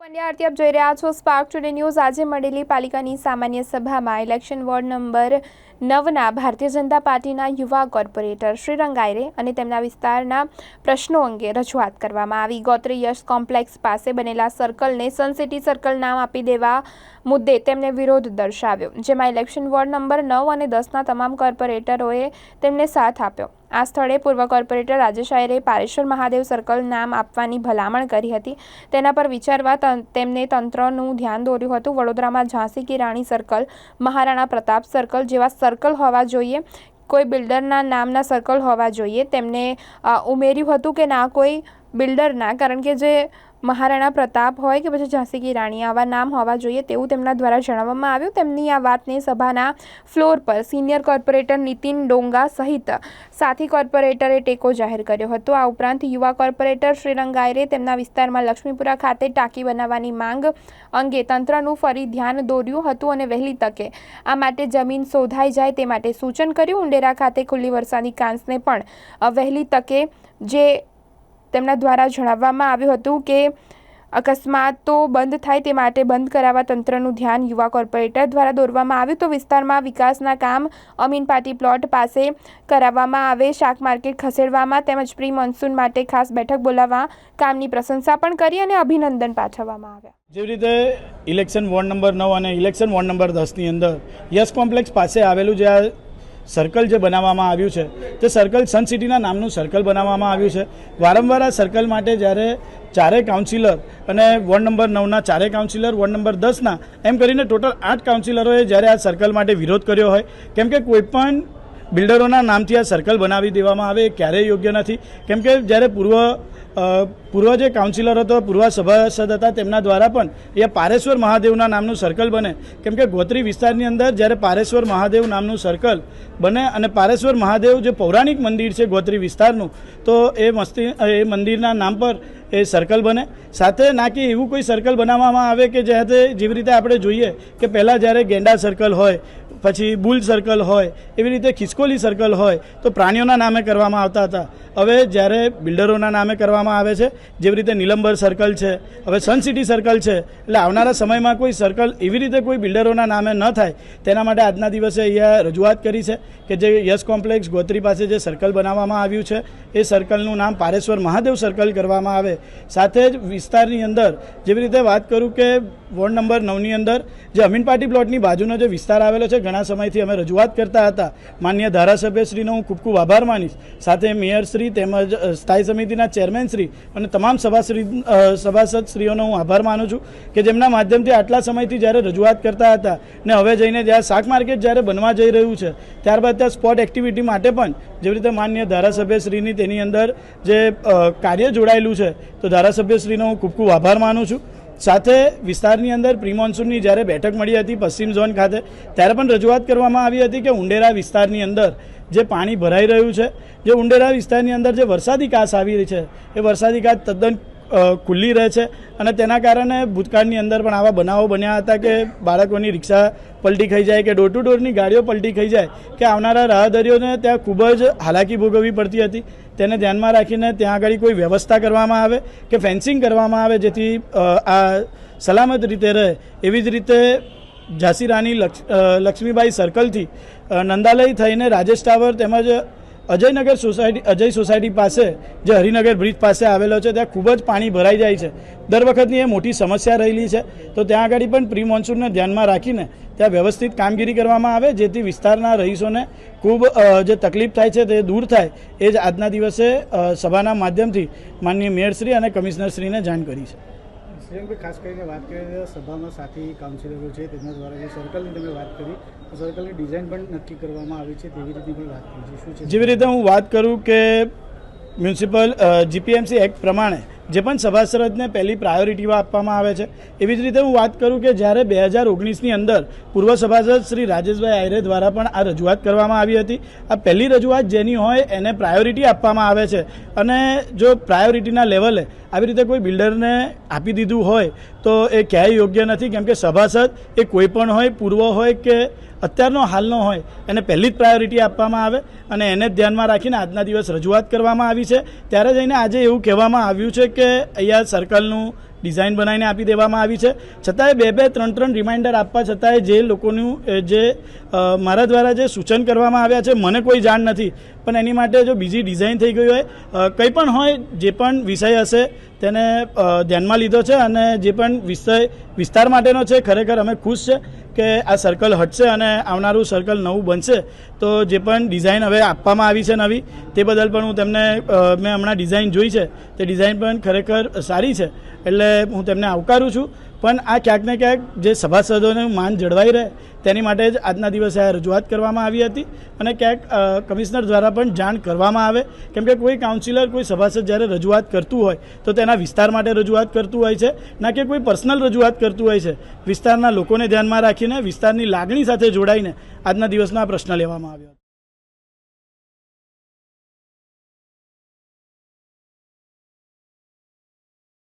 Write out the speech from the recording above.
પંડ્યા, આરતી આપ જોઈ રહ્યા છો સ્પાર્ક ટુડે ન્યૂઝ આજે મળેલી પાલિકાની સામાન્ય સભામાં election ward number નવના Bharatiya Janata પાર્ટીના યુવા કોર્પોરેટર શ્રી રંગાયરે અને તેમના વિસ્તારના પ્રશ્નો અંગે રજૂઆત કરવામાં આવી. ગોત્રી યશ કોમ્પ્લેક્સ પાસે બનેલા સર્કલને સનસિટી સર્કલ નામ આપી દેવા મુદ્દે તેમને વિરોધ દર્શાવ્યો, જેમાં ઇલેક્શન વોર્ડ નંબર નવ અને દસના તમામ કોર્પોરેટરોએ તેમને સાથ આપ્યો. આ સ્થળે પૂર્વ કોર્પોરેટર રાજેશ આયરે પારેશ્વર મહાદેવ સર્કલ નામ આપવાની ભલામણ કરી હતી. તેના પર વિચારવા તેમને તંત્રનું ધ્યાન દોર્યું હતું. વડોદરામાં ઝાંસી કી રાણી સર્કલ, મહારાણા પ્રતાપ સર્કલ જેવા સર્કલ હોવા જોઈએ. કોઈ બિલ્ડરના નામના સર્કલ હોવા જોઈએ. તેમને ઉમેર્યું હતું કે ના કોઈ બિલ્ડરના, કારણ કે જે મહારાણા પ્રતાપ હોય કે પછી ઝાંસી કી રાણી, આવા નામ હોવા જોઈએ તેવું તેમના દ્વારા જણાવવામાં આવ્યું. તેમની આ વાતને સભાના ફ્લોર પર સિનિયર કોર્પોરેટર નીતિન ડોંગા સહિત સાથી કોર્પોરેટરે ટેકો જાહેર કર્યો હતો. આ ઉપરાંત યુવા કોર્પોરેટર શ્રીરંગાયરે તેમના વિસ્તારમાં લક્ષ્મીપુરા ખાતે ટાંકી બનાવવાની માંગ અંગે તંત્રનું ફરી ધ્યાન દોર્યું હતું અને વહેલી તકે આ માટે જમીન શોધાઈ જાય તે માટે સૂચન કર્યું. ઉંડેરા ખાતે ખુલ્લી વરસાદી કાંસને પણ વહેલી તકે જે તેમના દ્વારા જણાવવામાં આવ્યું હતું કે અકસ્માતો બંધ થાય તે માટે બંધ કરાવવા તંત્રનું ધ્યાન યુવા કોર્પોરેટર દ્વારા દોરવામાં આવ્યું. તો વિસ્તારમાં વિકાસના કામ અમીન પાટી પ્લોટ પાસે કરાવવામાં આવે, શાક માર્કેટ ખસેડવામાં તેમજ પ્રી મોન્સૂન માટે ખાસ બેઠક બોલાવવા કામની પ્રશંસા પણ કરી અને અભિનંદન પાઠવવામાં આવ્યા. જેવી રીતે ઇલેક્શન વોર્ડ નંબર નવ અને ઇલેક્શન વોર્ડ નંબર દસની અંદર યસ કોમ્પ્લેક્સ પાસે આવેલું જે આ સર્કલ જે બનાવવામાં આવ્યું છે, તે સર્કલ સન સિટીના નામનું સર્કલ બનાવવામાં આવ્યું છે. વારંવાર આ સર્કલ માટે જ્યારે ચારેય કાઉન્સિલર અને વોર્ડ નંબર નવના ચારેય કાઉન્સિલર વોર્ડ નંબર દસના એમ કરીને ટોટલ આઠ કાઉન્સિલરોએ જ્યારે આ સર્કલ માટે વિરોધ કર્યો હોય, કેમ કે કોઈપણ બિલ્ડરોના નામથી આ સર્કલ બનાવી દેવામાં આવે એ ક્યારેય યોગ્ય નથી. કેમ કે જ્યારે પૂર્વ પૂર્વ જે કાઉન્સિલર હતો, પૂર્વ સભાસદ હતા, તેમના દ્વારા પણ એ પારેશ્વર મહાદેવના નામનું સર્કલ બને. કેમ કે ગોત્રી વિસ્તારની અંદર જ્યારે પારેશ્વર મહાદેવ નામનું સર્કલ બને અને પારેશ્વર મહાદેવ જે પૌરાણિક મંદિર છે ગોત્રી વિસ્તારનું, તો એ મસ્તી, એ મંદિરના નામ પર એ સર્કલ બને. સાથે ના કે એવું કોઈ સર્કલ બનાવવામાં આવે કે જેતે જેવી રીતે આપણે જોઈએ કે પહેલાં જ્યારે ગેંડા સર્કલ હોય પછી બુલ સર્કલ હોય, એવી રીતે ખિસકોલી સર્કલ હોય, તો પ્રાણીઓના નામે કરવામાં આવતા હતા. હવે જ્યારે બિલ્ડરોના નામે કરવામાં આવે છે, જેવી રીતે નીલંબર સર્કલ છે, હવે સન સિટી સર્કલ છે, એટલે આવનારા સમયમાં કોઈ સર્કલ એવી રીતે કોઈ બિલ્ડરોના નામે ન થાય, તેના માટે આજના દિવસે અહીંયા રજૂઆત કરી છે કે જે યસ કોમ્પ્લેક્સ ગોત્રી પાસે જે સર્કલ બનાવવામાં આવ્યું છે, એ સર્કલનું નામ પારેશ્વર મહાદેવ સર્કલ કરવામાં આવે. સાથે જ વિસ્તારની અંદર જેવી રીતે વાત કરું કે વોર્ડ નંબર નવની અંદર, જે અમીન પાટી પ્લોટની બાજુનો જે વિસ્તાર આવેલો છે, ઘણા સમયથી અમે રજૂઆત કરતા હતા. માન્ય ધારાસભ્યશ્રીનો હું ખૂબ ખૂબ આભાર માનીશ. સાથે મેયરશ્રી તેમજ સ્થાયી સમિતિના ચેરમેનશ્રી અને તમામ સભાશ્રી સભાસદશ્રીઓનો હું આભાર માનું છું કે જેમના માધ્યમથી આટલા સમયથી જ્યારે રજૂઆત કરતા હતા ને હવે જઈને જ્યાં શાક માર્કેટ જ્યારે બનવા જઈ રહ્યું છે, ત્યારબાદ ત્યાં સ્પોટ એક્ટિવિટી માટે પણ જેવી રીતે માન્ય ધારાસભ્યશ્રીની તેની અંદર જે કાર્ય જોડાયેલું છે, તો ધારાસભ્યશ્રીનો હું ખૂબ ખૂબ આભાર માનું છું. સાથે વિસ્તારની અંદર પ્રી મોન્સૂનની જ્યારે બેઠક મળી હતી પશ્ચિમ ઝોન ખાતે, ત્યારે પણ રજૂઆત કરવામાં આવી હતી કે ઉંડેરા વિસ્તારની અંદર જે પાણી ભરાઈ રહ્યું છે, જે ઉંડેરા વિસ્તારની અંદર જે વરસાદી કાસ આવી રહી છે, એ વરસાદી કાસ તદ્દન ખુલ્લી રહે છે અને તેના કારણે ભૂતકાળની અંદર પણ આવા બનાવો બન્યા હતા કે બાળકોની રિક્ષા પલટી ખાઈ જાય કે ડોર ટુ ડોરની ગાડીઓ પલટી ખાઈ જાય કે આવનારા રાહદારીઓને ત્યાં ખૂબ જ હાલાકી ભોગવવી પડતી હતી. તેને ધ્યાનમાં રાખીને ત્યાં આગળ કોઈ વ્યવસ્થા કરવામાં આવે કે ફેન્સિંગ કરવામાં આવે જેથી આ સલામત રીતે રહે એવી જ રીતે ઝાંસી રાની લક્ષ લક્ષ્મીબાઈ સર્કલથી નંદાલય થઈને રાજેશ ટાવર તેમજ અજયનગર સોસાયટી, અજય સોસાયટી પાસે, જે હરિનગર બ્રિજ પાસે આવેલો છે, ત્યાં ખૂબ જ પાણી ભરાઈ જાય છે. દર વખતની એ મોટી સમસ્યા રહેલી છે. તો ત્યાં આગળ પણ પ્રી મોન્સૂનને ધ્યાનમાં રાખીને ત્યાં વ્યવસ્થિત કામગીરી કરવામાં આવે, જેથી વિસ્તારના રહીશોને ખૂબ જે તકલીફ થાય છે તે દૂર થાય, એ જ આજના દિવસે સભાના માધ્યમથી માનનીય મેયરશ્રી અને કમિશનરશ્રીને જાણ કરી છે. શ્રીરંગભાઈ ખાસ કરીને વાત કરીએ સભામાં સાથી કાઉન્સિલરો છે, તેમના દ્વારા જે સર્કલની તમે વાત કરી સર્કલની ડિઝાઇન પણ નક્કી કરવામાં આવી છે, તેવી રીતની પણ વાત કરી છે. શું છે? જેવી રીતે હું વાત કરું કે મ્યુનિસિપલ જીપીએમસી એક્ટ પ્રમાણે જે પણ સભાસદને પહેલી પ્રાયોરિટીમાં આપવામાં આવે છે. એવી જ રીતે હું વાત કરું કે જ્યારે બે હજાર ઓગણીસની અંદર પૂર્વ સભાસદ શ્રી રાજેશભાઈ આયરે દ્વારા પણ આ રજૂઆત કરવામાં આવી હતી. આ પહેલી રજૂઆત જેની હોય એને પ્રાયોરિટી આપવામાં આવે છે. અને જો પ્રાયોરિટીના લેવલે આવી રીતે કોઈ બિલ્ડરને આપી દીધું હોય તો એ ક્યાંય યોગ્ય નથી, કેમ કે સભાસદ એ કોઈ પણ હોય, પૂર્વ હોય કે અત્યારનો હાલનો હોય, એને પહેલી જ પ્રાયોરિટી આપવામાં આવે અને એને ધ્યાનમાં રાખીને આજના દિવસ રજૂઆત કરવામાં આવી છે. ત્યારે જઈને આજે એવું કહેવામાં આવ્યું છે કે અહીંયા સર્કલનું ડિઝાઇન બનાવીને આપી દેવામાં આવી છે. છતાંય બે બે ત્રણ ત્રણ રિમાઇન્ડર આપવા છતાંય જે લોકોનું જે મારા દ્વારા જે સૂચન કરવામાં આવ્યા છે, મને કોઈ જાણ નથી. પણ એની માટે જો બીજી ડિઝાઇન થઈ ગઈ હોય કંઈ પણ હોય, જે પણ વિષય હશે, તેને ધ્યાનમાં લીધો છે અને જે પણ વિષય વિસ્તાર માટેનો છે, ખરેખર અમે ખુશ છે કે આ સર્કલ હટશે અને આવનારું સર્કલ નવું બનશે. તો જે પણ ડિઝાઇન હવે આપવામાં આવી છે નવી, તે બદલ પણ હું તેમને મેં હમણાં ડિઝાઇન જોઈ છે. તે ડિઝાઇન પણ ખરેખર સારી છે. એટલે હું તેમને આવકારું છું. પણ આ ક્યાંક ને ક્યાંક જે સભાસદોનું માન જળવાઈ રહે, તેની માટે જ આજના દિવસે આ રજૂઆત કરવામાં આવી હતી. અને ક્યાંક કમિશનર દ્વારા પણ જાણ કરવામાં આવે. કેમ કે કોઈ કાઉન્સિલર, કોઈ સભાસદ જ્યારે રજૂઆત કરતું હોય, તો તેના વિસ્તાર માટે રજૂઆત કરતું હોય છે. ના કે કોઈ પર્સનલ રજૂઆત કરતું હોય છે. વિસ્તારના લોકોને ધ્યાનમાં રાખીને વિસ્તારની લાગણી સાથે જોડાઈને આજના દિવસનો આ પ્રશ્ન લેવામાં આવ્યો